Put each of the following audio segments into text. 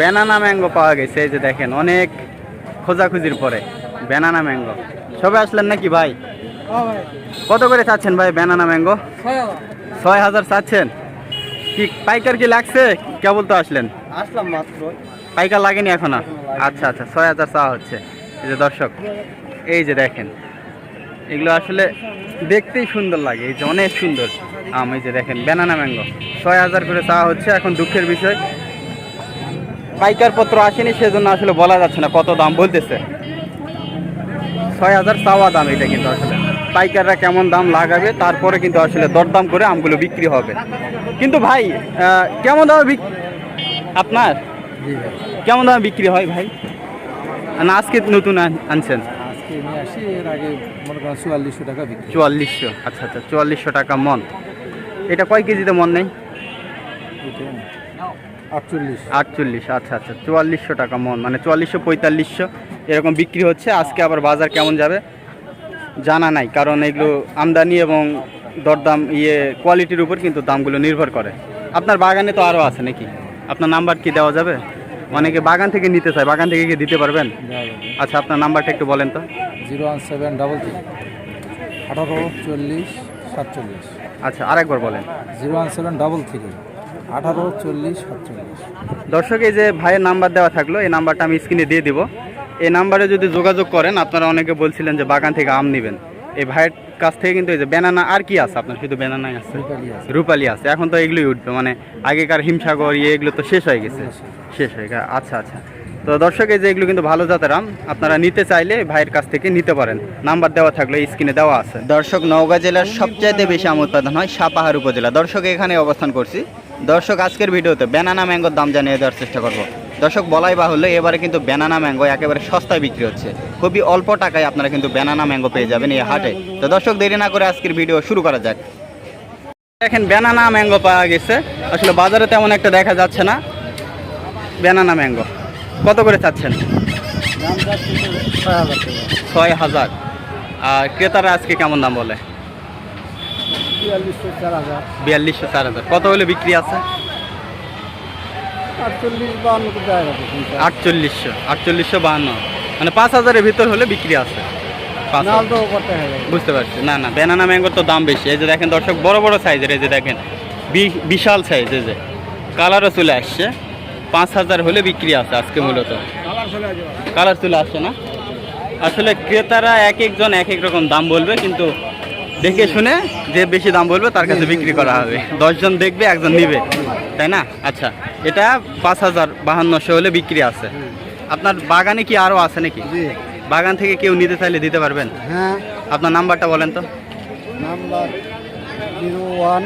Banana mango পাওয়া গেছে এই যে দেখেন অনেক খোঁজাখুঁজির পরে। ব্যানানা ম্যাঙ্গো সবে আসলেন নাকি ভাই? কত করে চাচ্ছেন ভাই ব্যানানা ম্যাঙ্গো ছয় হাজার। চাচ্ছেন? কি পাইকার কি লাগছে? কেবল তো আসলেন। আসলাম মাত্র। পাইকার লাগেনি এখনও আচ্ছা আচ্ছা ছয় হাজার চাওয়া হচ্ছে। এই যে দর্শক এই যে দেখেন এগুলো আসলে দেখতেই সুন্দর লাগে। এই যে অনেক সুন্দর আম এই যে দেখেন ব্যানানা ম্যাঙ্গো ছয় হাজার করে চাওয়া হচ্ছে এখন দুঃখের বিষয়। পাইকার পত্র আসেনি সেজন্য আসলে বলা যাচ্ছে না কত দাম বলতেছে। ছয় হাজার চাওয়া দাম এটা কিন্তু আসলে। পাইকাররা কেমন দাম লাগাবে তারপরে কিন্তু আসলে দরদাম করে আমগুলো বিক্রি হবে। কিন্তু ভাই কেমন দামে বিক আপনার? কেমন দামে বিক্রি হয় ভাই? না আজকে নতুন আন- আনছেন। চুয়াল্লিশশো আচ্ছা আচ্ছা চুয়াল্লিশশো টাকা মন। এটা কয় কেজিতে মন নেই? আটচল্লিশ। আটচল্লিশ আচ্ছা আচ্ছা চুয়াল্লিশশো টাকা মন মানে চুয়াল্লিশশো পঁয়তাল্লিশশো এরকম বিক্রি হচ্ছে। আজকে আবার বাজার কেমন যাবে? জানা নাই কারণ এগুলো আমদানি এবং দরদাম ইয়ে কোয়ালিটির উপর কিন্তু দামগুলো নির্ভর করে। আপনার বাগানে তো আরও আছে নাকি? আপনার নাম্বার কি দেওয়া যাবে? অনেকে বাগান থেকে নিতে চায় বাগান থেকে কি দিতে পারবেন? আচ্ছা আপনার নাম্বারটা একটু বলেন তো। Zero one seven double three. আঠারো চল্লিশ সাতচল্লিশ। আচ্ছা আরেকবার বলেন। Zero one seven double three. আঠারো চল্লিশ সাতচল্লিশ। দর্শক এই যে ভাইয়ের নাম্বার দেওয়া থাকল এই নাম্বারটা আমি স্ক্রিনে দিয়ে দিব। এই নাম্বারে যদি যোগাযোগ করেন আপনারা অনেকে বলছিলেন যে বাগান থেকে আম নেবেন। এই ভাইয়ের কাছ থেকে কিন্তু এই যে ব্যানানা আর কি আছে আপনার? শুধু ব্যানানাই আছে। রূপালি আছে। রূপালি আছে। এখন তো এগুলোই উঠবে। মানে আগেকার হিমসাগর ইয়ে এগুলো তো শেষ হয়ে গেছে। শেষ হয়ে গেছে। আচ্ছা আচ্ছা। তো দর্শক এই যে এগুলো কিন্তু ভালো জাতের আম আপনারা নিতে চাইলে ভাইয়ের কাছ থেকে নিতে পারেন। নাম্বার দেওয়া থাকলে স্ক্রিনে দেওয়া আছে। দর্শক নওগাঁ জেলার সবচাইতে বেশি আম উৎপাদন হয় সাপাহার উপজেলা। দর্শক এখানে অবস্থান করছি। দর্শক আজকের ভিডিওতে ব্যানানা ম্যাঙ্গোর দাম জানিয়ে দেওয়ার চেষ্টা করব। দর্শক বলাই বাহুল্য এবারে কিন্তু ব্যানানা ম্যাঙ্গো একেবারে সস্তায় বিক্রি হচ্ছে। খুবই অল্প টাকায় আপনারা কিন্তু ব্যানানা ম্যাঙ্গো পেয়ে যাবেন এই হাটে। তো দর্শক দেরি না করে আজকের ভিডিও শুরু করা যাক। দেখেন ব্যানানা ম্যাঙ্গো পাওয়া গেছে। আসলে বাজারে তেমন একটা দেখা যাচ্ছে না। ব্যানানা ম্যাঙ্গো কত করে চাচ্ছেন? ছয় হাজার। আর ক্রেতারা আজকে কেমন দাম বলে? বিয়াল্লিশশো চার হাজার। কত হলে বিক্রি আছে? আটচল্লিশশো আটচল্লিশশো বাহান্ন। মানে পাঁচ হাজারের ভিতর হলে বিক্রি আছে। বুঝতে পারছি। না না ব্যানানা ম্যাঙ্গোর তো দাম বেশি। এই যে দেখেন দর্শক বড় বড় সাইজের এই যে দেখেন বিশাল সাইজ এই যে। কালারও চলে আসছে। পাঁচ হাজার হলে বিক্রি আছে আজকে মূলত। কালার চলে আসছে না? আসলে ক্রেতারা এক একজন এক এক রকম দাম বলবে কিন্তু দেখে শুনে যে বেশি দাম বলবে তার কাছে বিক্রি করা হবে। দশজন দেখবে একজন নিবে। তাই না? আচ্ছা এটা পাঁচ হাজার বাহান্নশো হলে বিক্রি আছে। আপনার বাগানে কি আরও আছে নাকি? বাগান থেকে কেউ নিতে চাইলে দিতে পারবেন? হ্যাঁ। আপনার নাম্বারটা বলেন তো। নাম্বার জিরো ওয়ান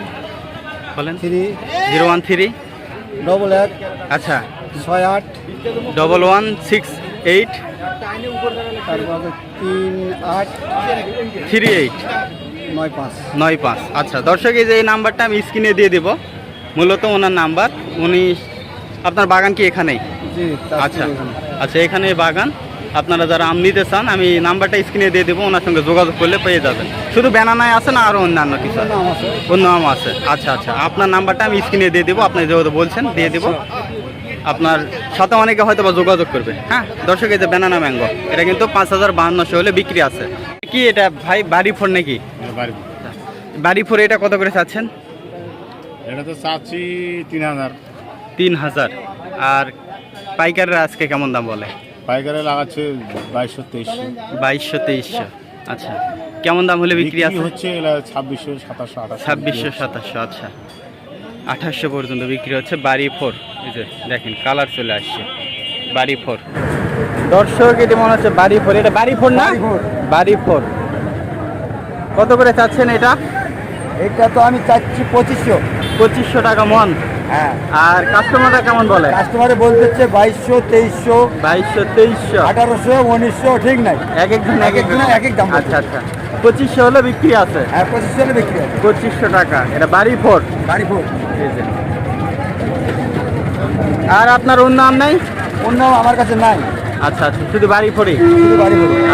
বলেন। Three zero one three. Double এক আচ্ছা। ছয় আট ডবল ওয়ান সিক্স এইট। তিন আট থ্রি এইট। নয় পাঁচ। নয় পাঁচ। আচ্ছা দর্শক এই যে এই নাম্বারটা আমি স্ক্রিনে দিয়ে দেবো। মূলত ওনার নাম্বার। উনি আপনার বাগান কি এখানেই? আচ্ছা আচ্ছা এখানে বাগান। আপনারা যারা আম নিতে চান আমি নাম্বারটা স্ক্রিনে দিয়ে দেবো ওনার সঙ্গে যোগাযোগ করলে পেয়ে যাবেন। শুধু ব্যানানায় আছে না আরও অন্যান্য কিছু আছে? নাম আছে। অন্য আম আছে। আচ্ছা আচ্ছা আপনার নাম্বারটা আমি স্ক্রিনে দিয়ে দেবো আপনি যেহেতু বলছেন দিয়ে দেবো। আপনার সাথে অনেকে হয়তো বা যোগাযোগ করবে। হ্যাঁ? দর্শক এই যে ব্যানানা ম্যাঙ্গো এটা কিন্তু পাঁচ হাজার বাহান্নশো হলে বিক্রি আছে। কি এটা ভাই বাড়ি ফোর নাকি? বাড়ি ফোর। এটা কত করে চাচ্ছেন? এটা তো চাচ্ছি তিন হাজার। তিন হাজার। আর পাইকাররা আজকে কেমন দাম বলে? পাইকারে লাগাচ্ছে বাইশশো তেইশশো বাইশশো তেইশশো। আচ্ছা। কেমন দাম হলে বিক্রি আছে? হচ্ছে ছাব্বিশশো সাতাশশো ছাব্বিশশো সাতাশশো আচ্ছা। আঠাশশো পর্যন্ত বিক্রি হচ্ছে বাড়ি ফোর। এই যে দেখেন কালার চলে আসছে। বাড়ি ফোর। দর্শক এটি মনে হচ্ছে বাড়ি ফোর। এটা বাড়ি ফোর না? বাড়ি ফোর। কত করে চাচ্ছেন এটা? এটা তো আমি চাচ্ছি পঁচিশশো। পঁচিশশো টাকা মন। হ্যাঁ। আর কাস্টমাররা কেমন বলে? কাস্টমারে বলতেছে বাইশশো তেইশশো বাইশশো তেইশশো। আঠারোশো উনিশশো ঠিক নাই। এক একজন এক এক একজনের এক এক দাম। আচ্ছা আচ্ছা। পঁচিশশো হলে বিক্রি আছে। হ্যাঁ পঁচিশশো হলে বিক্রি হবে পঁচিশশো টাকা। এটা বাড়ি ফোর? গাড়ি ফোর। আর আপনার অন্য নাম নাই? অন্য আমার কাছে নাই। আচ্ছা আচ্ছা শুধু বাড়ি শুধু ফোর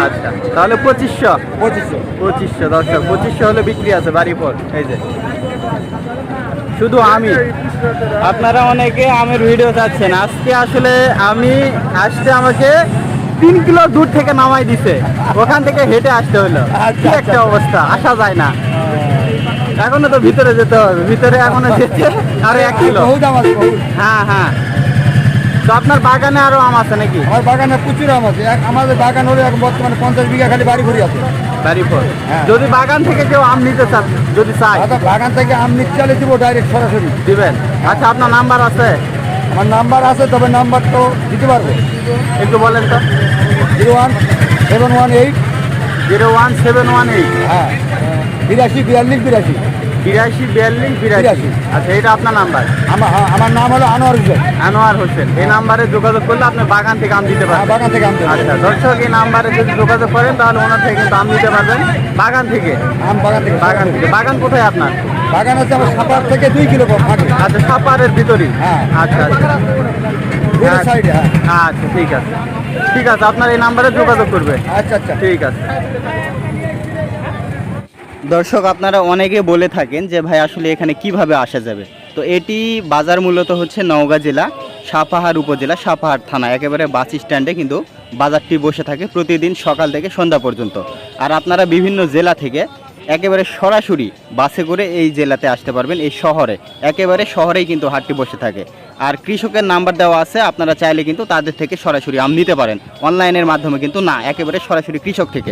আচ্ছা তাহলে পঁচিশশো। পঁচিশশো। পঁচিশশো দর্শক পঁচিশশো হলে বিক্রি আছে বাড়ি ফোর। এই যে। শুধু আমি। আপনারা অনেকে আমের ভিডিও চাচ্ছেন। আজকে আসলে আমি আসতে আমাকে তিন কিলো দূর থেকে নামাই দিছে। ওখান থেকে হেঁটে আসতে হলো। কি একটা অবস্থা আসা যায় না। এখনও তো ভিতরে যেতে হবে। ভিতরে এখনও যেতে আরও এক কিলো। হ্যাঁ হ্যাঁ। তো আপনার বাগানে আরও আম আছে নাকি? আমার বাগানে প্রচুর আম আছে। আমাদের বাগান হলো এখন বর্তমানে পঞ্চাশ বিঘা খালি বাড়ি ঘুরি আছে। বাড়িপুর হ্যাঁ। যদি বাগান থেকে কেউ আম নিতে চান যদি চাই বাগান থেকে আম নিতে চালে দিব ডাইরেক্ট সরাসরি। দিবেন। আচ্ছা আপনার নাম্বার আছে? আমার নাম্বার আছে তবে নাম্বার তো দিতে পারব। একটু বলেন তো। Zero one seven one eight. Zero one seven one eight. হ্যাঁ। বিরাশি বিয়াল্লিশ বিরাশি। বিরাশি বিয়াল্লিশ বিরাশি। আচ্ছা এটা আপনার নাম্বার? আমার হ্যাঁ, আমার নাম হলো আনোয়ার হোসেন। আনোয়ার হোসেন। এই নাম্বারে যোগাযোগ করলে আপনি বাগান থেকে আম দিতে হ্যাঁ, পারবেন বাগান থেকে আম। আচ্ছা দর্শক এই নাম্বারে যদি যোগাযোগ করেন তাহলে ওনার থেকে কিন্তু আম নিতে পারবেন। বাগান থেকে? আম বাগান থেকে। বাগান থেকে। বাগান কোথায় আপনার? বাগান আছে আমার সাপার থেকে দুই কিলো আচ্ছা সাপারের ভিতরেই হ্যাঁ। আচ্ছা আচ্ছা। সাইডে হ্যাঁ। আচ্ছা ঠিক আছে। ঠিক আছে আপনার এই নাম্বারে যোগাযোগ করবে। আচ্ছা আচ্ছা। ঠিক আছে। দর্শক, আপনারা অনেকে বলে থাকেন যে ভাই আসলে এখানে কীভাবে আসা যাবে। তো এটি বাজার মূলত হচ্ছে নওগাঁ জেলা, সাপাহার উপজেলা, সাপাহার থানা। একেবারে বাস স্ট্যান্ডে কিন্তু বাজারটি বসে থাকে প্রতিদিন সকাল থেকে সন্ধ্যা পর্যন্ত। আর আপনারা বিভিন্ন জেলা থেকে একেবারে সরাসরি বাসে করে এই জেলাতে আসতে পারবেন, এই শহরে। একেবারে শহরেই কিন্তু হাটটি বসে থাকে। আর কৃষকের নাম্বার দেওয়া আছে, আপনারা চাইলে কিন্তু তাদের থেকে সরাসরি আম নিতে পারেন। অনলাইনের মাধ্যমে কিন্তু না, একেবারে সরাসরি কৃষক থেকে।